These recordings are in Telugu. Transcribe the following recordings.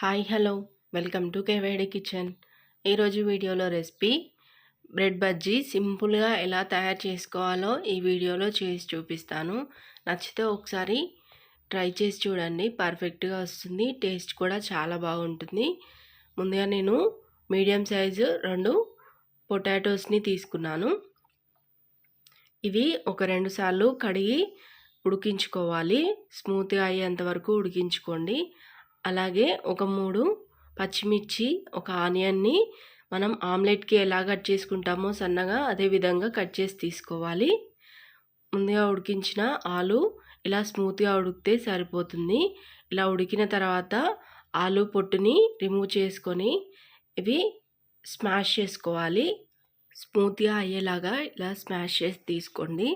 Hi hello. Welcome to కేవేడి kitchen. ఈరోజు వీడియోలో రెసిపీ బ్రెడ్ బజ్జీ సింపుల్గా ఎలా తయారు చేసుకోవాలో ఈ వీడియోలో చేసి చూపిస్తాను. నచ్చితే ఒకసారి ట్రై చేసి చూడండి. పర్ఫెక్ట్గా వస్తుంది. టేస్ట్ కూడా చాలా బాగుంటుంది. ముందుగా నేను మీడియం సైజు రెండు పొటాటోస్ని తీసుకున్నాను. ఇవి ఒక రెండు సార్లు కడిగి ఉడికించుకోవాలి. స్మూత్గా అయ్యేంత వరకు ఉడికించుకోండి. అలాగే ఒక మూడు పచ్చిమిర్చి ఒక ఆనియన్ని మనం ఆమ్లెట్కి ఎలా కట్ చేసుకుంటామో సన్నగా అదే విధంగా కట్ చేసి తీసుకోవాలి. ముందుగా ఉడికించిన ఆలు ఇలా స్మూత్గా ఉడికితే సరిపోతుంది. ఇలా ఉడికిన తర్వాత ఆలు పొట్టుని రిమూవ్ చేసుకొని ఇవి స్మాష్ చేసుకోవాలి. స్మూత్గా అయ్యేలాగా ఇలా స్మాష్ చేసి తీసుకోండి.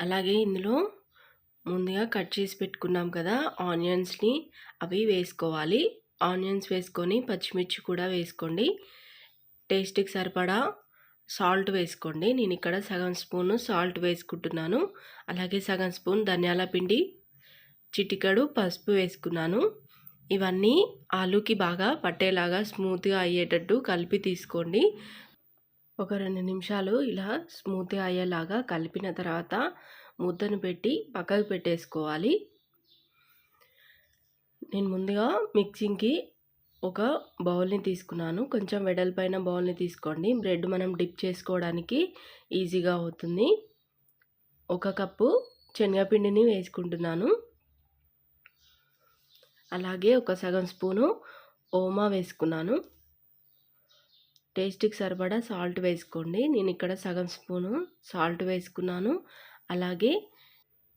అలాగే ఇందులో ముందుగా కట్ చేసి పెట్టుకున్నాం కదా ఆనియన్స్ని అవి వేసుకోవాలి. ఆనియన్స్ వేసుకొని పచ్చిమిర్చి కూడా వేసుకోండి. టేస్ట్కి సరిపడా సాల్ట్ వేసుకోండి. నేను ఇక్కడ సగం స్పూన్ సాల్ట్ వేసుకుంటున్నాను. అలాగే సగం స్పూన్ ధనియాల పిండి చిటికడు పసుపు వేసుకున్నాను. ఇవన్నీ ఆలూకి బాగా పట్టేలాగా స్మూత్గా అయ్యేటట్టు కలిపి తీసుకోండి. ఒక రెండు నిమిషాలు ఇలా స్మూత్గా అయ్యేలాగా కలిపిన తర్వాత ముద్దను పెట్టి పక్కకు పెట్టేసుకోవాలి. నేను ముందుగా మిక్సింగ్కి ఒక బౌల్ని తీసుకున్నాను. కొంచెం వెడల్పైన బౌల్ని తీసుకోండి. బ్రెడ్ మనం డిప్ చేసుకోవడానికి ఈజీగా అవుతుంది. ఒక కప్పు శనగపిండిని వేసుకుంటున్నాను. అలాగే ఒక సగం స్పూను ఓమా వేసుకున్నాను. టేస్ట్కి సరిపడా సాల్ట్ వేసుకోండి. నేను ఇక్కడ సగం స్పూను సాల్ట్ వేసుకున్నాను. అలాగే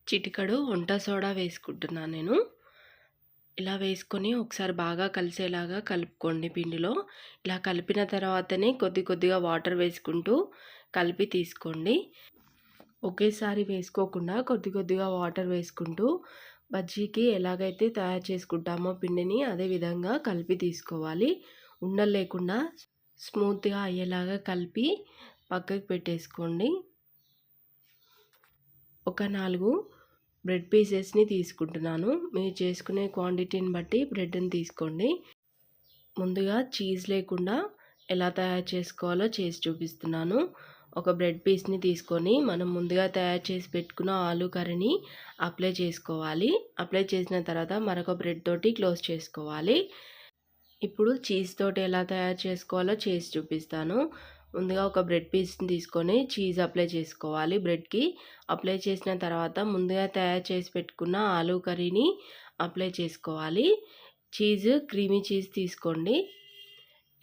చిటికడు వంట సోడా వేసుకుంటున్నాను నేను. ఇలా వేసుకొని ఒకసారి బాగా కలిసేలాగా కలుపుకోండి పిండిలో. ఇలా కలిపిన తర్వాతనే కొద్ది కొద్దిగా వాటర్ వేసుకుంటూ కలిపి తీసుకోండి. ఒకేసారి వేసుకోకుండా కొద్ది కొద్దిగా వాటర్ వేసుకుంటూ బజ్జీకి ఎలాగైతే తయారు చేసుకుంటామో పిండిని అదే విధంగా కలిపి తీసుకోవాలి. ఉండలేకుండా స్మూత్గా అయ్యేలాగా కలిపి పక్కకి పెట్టేసుకోండి. ఒక నాలుగు బ్రెడ్ పీసెస్ని తీసుకుంటున్నాను. మీరు చేసుకునే క్వాంటిటీని బట్టి బ్రెడ్ని తీసుకోండి. ముందుగా చీజ్ లేకుండా ఎలా తయారు చేసుకోవాలో చేసి చూపిస్తున్నాను. ఒక బ్రెడ్ పీస్ని తీసుకొని మనం ముందుగా తయారు చేసి పెట్టుకున్న ఆలు కర్రీని అప్లై చేసుకోవాలి. అప్లై చేసిన తర్వాత మరొక బ్రెడ్ తోటి క్లోజ్ చేసుకోవాలి. ఇప్పుడు చీజ్ తోటి ఎలా తయారు చేసుకోవాలో చేసి చూపిస్తాను. ముందుగా ఒక బ్రెడ్ పీస్ని తీసుకొని చీజ్ అప్లై చేసుకోవాలి. బ్రెడ్కి అప్లై చేసిన తర్వాత ముందుగా తయారు చేసి పెట్టుకున్న ఆలూ కర్రీని అప్లై చేసుకోవాలి. చీజ్ క్రీమీ చీజ్ తీసుకోండి.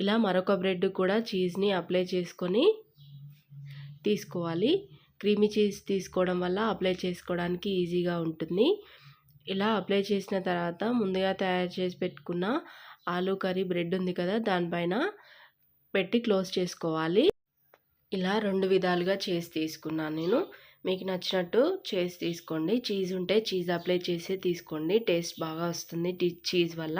ఇలా మరొక బ్రెడ్ కూడా చీజ్ని అప్లై చేసుకొని తీసుకోవాలి. క్రీమీ చీజ్ తీసుకోవడం వల్ల అప్లై చేసుకోవడానికి ఈజీగా ఉంటుంది. ఇలా అప్లై చేసిన తర్వాత ముందుగా తయారు చేసి పెట్టుకున్న ఆలూ కర్రీ బ్రెడ్ ఉంది కదా దానిపైన పెట్టి క్లోజ్ చేసుకోవాలి. ఇలా రెండు విధాలుగా చేసి తీసుకున్నాను నేను. మీకు నచ్చినట్టు చేసి తీసుకోండి. చీజ్ ఉంటే చీజ్ అప్లై చేసి తీసుకోండి. టేస్ట్ బాగా వస్తుంది చీజ్ వల్ల.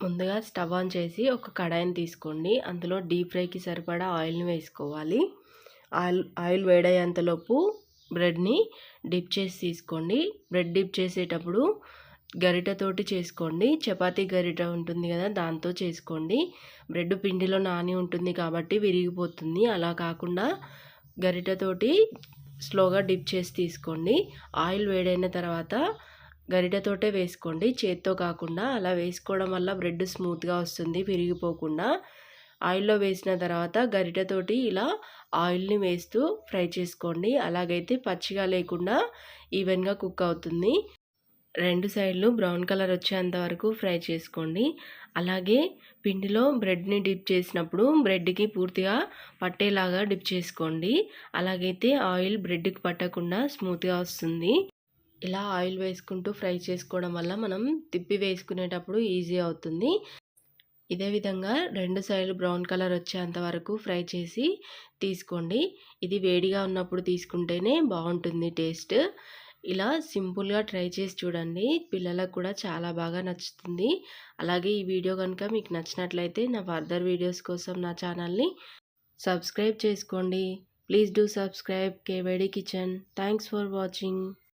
ముందుగా స్టవ్ ఆన్ చేసి ఒక కడాయిని తీసుకోండి. అందులో డీప్ ఫ్రైకి సరిపడా ఆయిల్ని వేసుకోవాలి. ఆయిల్ ఆయిల్ వేడయ్యేంతలోపు బ్రెడ్ని డిప్ చేసి తీసుకోండి. బ్రెడ్ డిప్ చేసేటప్పుడు గరిటతోటి చేసుకోండి. చపాతీ గరిట ఉంటుంది కదా దాంతో చేసుకోండి. బ్రెడ్ పిండిలో నాని ఉంటుంది కాబట్టి విరిగిపోతుంది. అలా కాకుండా గరిటతోటి స్లోగా డిప్ చేసి తీసుకోండి. ఆయిల్ వేడైన తర్వాత గరిటతోటే వేసుకోండి. చేత్తో కాకుండా అలా వేసుకోవడం వల్ల బ్రెడ్ స్మూత్గా వస్తుంది విరిగిపోకుండా. ఆయిల్లో వేసిన తర్వాత గరిటతోటి ఇలా ఆయిల్ని వేస్తూ ఫ్రై చేసుకోండి. అలాగైతే పచ్చిగా లేకుండా ఈవెన్గా కుక్ అవుతుంది. రెండు సైడ్లు బ్రౌన్ కలర్ వచ్చేంత వరకు ఫ్రై చేసుకోండి. అలాగే పిండిలో బ్రెడ్ని డిప్ చేసినప్పుడు బ్రెడ్కి పూర్తిగా పట్టేలాగా డిప్ చేసుకోండి. అలాగైతే ఆయిల్ బ్రెడ్కి పట్టకుండా స్మూత్గా వస్తుంది. ఇలా ఆయిల్ వేసుకుంటూ ఫ్రై చేసుకోవడం వల్ల మనం తిప్పి వేసుకునేటప్పుడు ఈజీ అవుతుంది. ఇదే విధంగా రెండు సైడ్లు బ్రౌన్ కలర్ వచ్చేంత వరకు ఫ్రై చేసి తీసుకోండి. ఇది వేడిగా ఉన్నప్పుడు తీసుకుంటేనే బాగుంటుంది టేస్ట్. ఇలా సింపుల్గా ట్రై చేసి చూడండి. పిల్లలకు కూడా చాలా బాగా నచ్చుతుంది. అలాగే ఈ వీడియో కనుక మీకు నచ్చినట్లయితే నా ఫర్దర్ వీడియోస్ కోసం నా ఛానల్ని సబ్స్క్రైబ్ చేసుకోండి. ప్లీజ్ డూ సబ్స్క్రైబ్ కేవేడి కిచెన్. Thanks for watching.